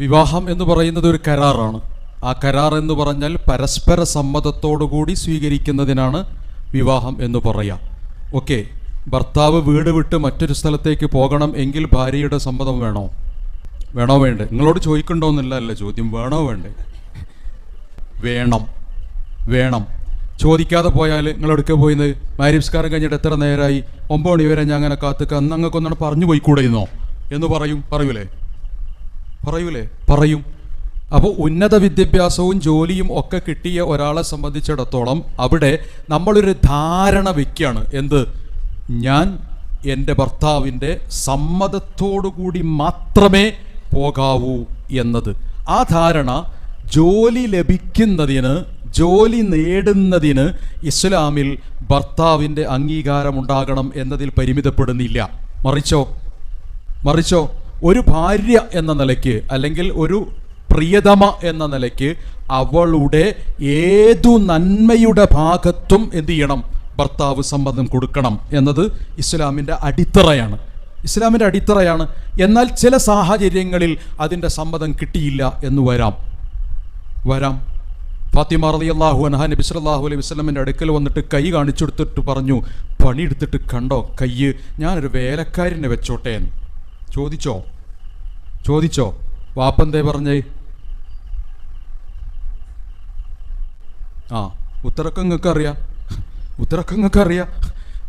വിവാഹം എന്ന് പറയുന്നത് ഒരു കരാറാണ്. ആ കരാർ എന്ന് പറഞ്ഞാൽ പരസ്പര സമ്മതത്തോടുകൂടി സ്വീകരിക്കുന്നതിനാണ് വിവാഹം എന്ന് പറയാം. ഓക്കെ ഭർത്താവ് വീട് വിട്ട് മറ്റൊരു സ്ഥലത്തേക്ക് പോകണം എങ്കിൽ ഭാര്യയുടെ സമ്മതം വേണോ? വേണോ വേണ്ടേ? നിങ്ങളോട് ചോദിക്കണ്ടോന്നില്ല അല്ല ചോദ്യം? വേണോ വേണ്ടേ? വേണം. വേണം. ചോദിക്കാതെ പോയാൽ നിങ്ങൾ എടുക്കുക പോയിന്ന് മാരിസ്കാരം കഴിഞ്ഞിട്ട് എത്ര നേരമായി ഒമ്പത് മണി വരെ ഞാൻ അങ്ങനെ കാത്തുക്ക. അന്ന് അങ്ങക്ക് ഒന്നാണ് പറഞ്ഞു പോയിക്കൂടെ എന്ന് പറയും. പറയൂലേ? പറയൂലേ? പറയും. അപ്പോൾ ഉന്നത വിദ്യാഭ്യാസവും ജോലിയും ഒക്കെ കിട്ടിയ ഒരാളെ സംബന്ധിച്ചിടത്തോളം അവിടെ നമ്മളൊരു ധാരണ വയ്ക്കുകയാണ് എന്ത്? ഞാൻ എന്റെ ഭർത്താവിന്റെ സമ്മതത്തോടുകൂടി മാത്രമേ പോകാവൂ എന്നത്. ആ ധാരണ ജോലി ലഭിക്കുന്നതിന് ജോലി നേടുന്നതിന് ഇസ്ലാമിൽ ഭർത്താവിന്റെ അംഗീകാരം ഉണ്ടാകണം എന്നതിൽ പരിമിതപ്പെടുന്നില്ല. മറിച്ചോ? മറിച്ചോ? ഒരു ഭാര്യ എന്ന നിലയ്ക്ക് അല്ലെങ്കിൽ ഒരു പ്രിയതമ എന്ന നിലയ്ക്ക് അവളുടെ ഏതു നന്മയുടെ ഭാഗത്തും എന്തു ചെയ്യണം? ഭർത്താവ് സമ്മതം കൊടുക്കണം എന്നത് ഇസ്ലാമിന്റെ അടിത്തറയാണ്. ഇസ്ലാമിന്റെ അടിത്തറയാണ്. എന്നാൽ ചില സാഹചര്യങ്ങളിൽ അതിന്റെ സമ്മതം കിട്ടിയില്ല എന്ന് വരാം. വരാം. ഫാത്തിമ റലി അള്ളാഹു അനഹ നബി അള്ളാഹു അലൈഹി വസ്ലമിന്റെ അടുക്കൽ വന്നിട്ട് കൈ കാണിച്ചു കൊടുത്തിട്ട് പറഞ്ഞു പണിയെടുത്തിട്ട് കണ്ടോ? കയ്യ്. ഞാനൊരു വേലക്കാരനെ വെച്ചോട്ടേ എന്ന്. ചോദിച്ചോ? ചോദിച്ചോ? വാപ്പന്തേ പറഞ്ഞേ? ആ ഉത്തരക്കം നിങ്ങൾക്ക് അറിയാം ഉത്തരക്കം നിങ്ങൾക്ക് അറിയാം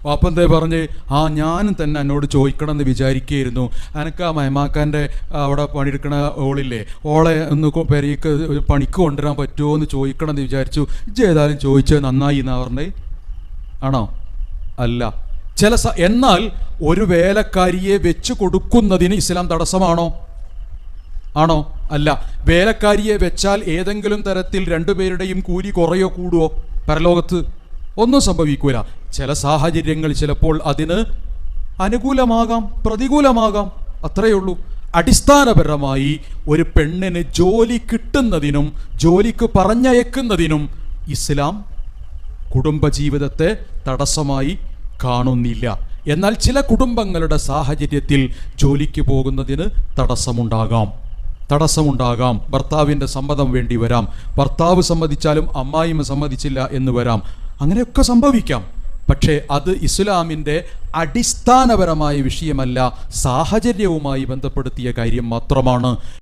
വാപ്പന്തേ പറഞ്ഞ്? ആ ഞാനും തന്നെ എന്നോട് ചോദിക്കണം എന്ന് വിചാരിക്കുകയായിരുന്നു. എനിക്ക് ആ മയമാക്കാന്റെ അവിടെ പണിയെടുക്കണ ഓളില്ലേ? ഓളെ ഒന്ന് പെരയ്ക്ക് പണിക്ക് കൊണ്ടുവരാൻ പറ്റുമോ എന്ന് ചോദിക്കണം എന്ന് വിചാരിച്ചു. ഇജ്ജ് ഏതായാലും ചോദിച്ചത് നന്നായി എന്നാ പറഞ്ഞേ? ആണോ? അല്ല. ചില എന്നാൽ ഒരു വേലക്കാരിയെ വെച്ച് കൊടുക്കുന്നതിന് ഇസ്ലാം തടസ്സമാണോ? ആണോ? അല്ല. വേലക്കാരിയെ വെച്ചാൽ ഏതെങ്കിലും തരത്തിൽ രണ്ടുപേരുടെയും കൂലി കുറയോ കൂടുവോ? പരലോകത്ത് ഒന്നും സംഭവിക്കൂല. ചില സാഹചര്യങ്ങൾ ചിലപ്പോൾ അതിന് അനുകൂലമാകാം പ്രതികൂലമാകാം. അത്രയേ ഉള്ളൂ അടിസ്ഥാനപരമായി ഒരു പെണ്ണിന് ജോലി കിട്ടുന്നതിനും ജോലിക്ക് പറഞ്ഞയക്കുന്നതിനും ഇസ്ലാം കുടുംബജീവിതത്തെ തടസ്സമായി കാണുന്നില്ല. എന്നാൽ ചില കുടുംബങ്ങളുടെ സാഹചര്യത്തിൽ ജോലിക്ക് പോകുന്നതിന് തടസ്സമുണ്ടാകാം. തടസ്സമുണ്ടാകാം. ഭർത്താവിന്റെ സമ്മതം വേണ്ടി വരാം. ഭർത്താവ് സമ്മതിച്ചാലും അമ്മായിമ്മ സമ്മതിച്ചില്ല എന്ന് വരാം. അങ്ങനെയൊക്കെ സംഭവിക്കാം. പക്ഷേ അത് ഇസ്ലാമിന്റെ അടിസ്ഥാനപരമായ വിഷയമല്ല സാഹചര്യവുമായി ബന്ധപ്പെടുത്തിയ കാര്യം മാത്രമാണ്.